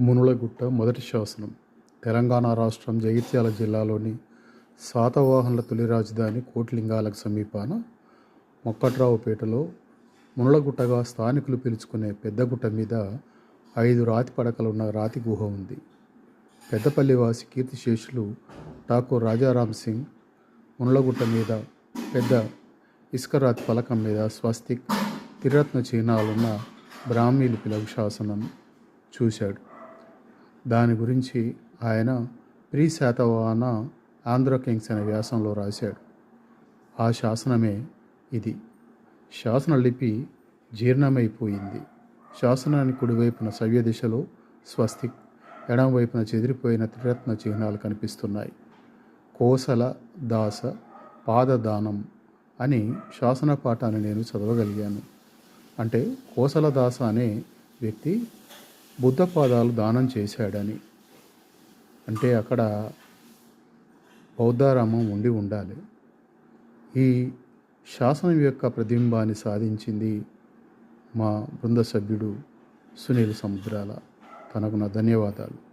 మునులగుట్ట మొదటి శాసనం. తెలంగాణ రాష్ట్రం జగిత్యాల జిల్లాలోని శాతవాహనుల తొలి రాజధాని కోట్లింగాలకు సమీపాన మొక్కట్రావుపేటలో మునులగుట్టగా స్థానికులు పిలుచుకునే పెద్దగుట్ట మీద ఐదు రాతి పడకలున్న రాతి గుహ ఉంది. పెద్దపల్లివాసి కీర్తిశేషులు ఠాకూర్ రాజారాం సింగ్ మునులగుట్ట మీద పెద్ద ఇసుక రాతి ఫలకం మీద స్వస్తిక్ త్రిరత్న చిహ్నాలున్న బ్రాహ్మీ పిలవు శాసనం చూశాడు. దాని గురించి ఆయన ప్రీ శాతవాహన ఆంధ్ర కింగ్స్ అనే వ్యాసంలో రాశాడు. ఆ శాసనమే ఇది. శాసన లిపి జీర్ణమైపోయింది. శాసనానికి కుడివైపున సవ్య దిశలో స్వస్తిక్ ఎడమవైపున చెదిరిపోయిన త్రిరత్న చిహ్నాలు కనిపిస్తున్నాయి. కోసల దాస పాదదానం అని శాసన పాఠాన్ని నేను చదవగలిగాను. అంటే కోసల దాస అనే వ్యక్తి బుద్ధ పాదాలు దానం చేశాడని. అంటే అక్కడ బౌద్ధారామం ఉండి ఉండాలి. ఈ శాసనం యొక్క ప్రతిబింబాన్ని సాధించింది మా బృంద సభ్యుడు సునీల్ సముద్రాల. తనకు నా ధన్యవాదాలు.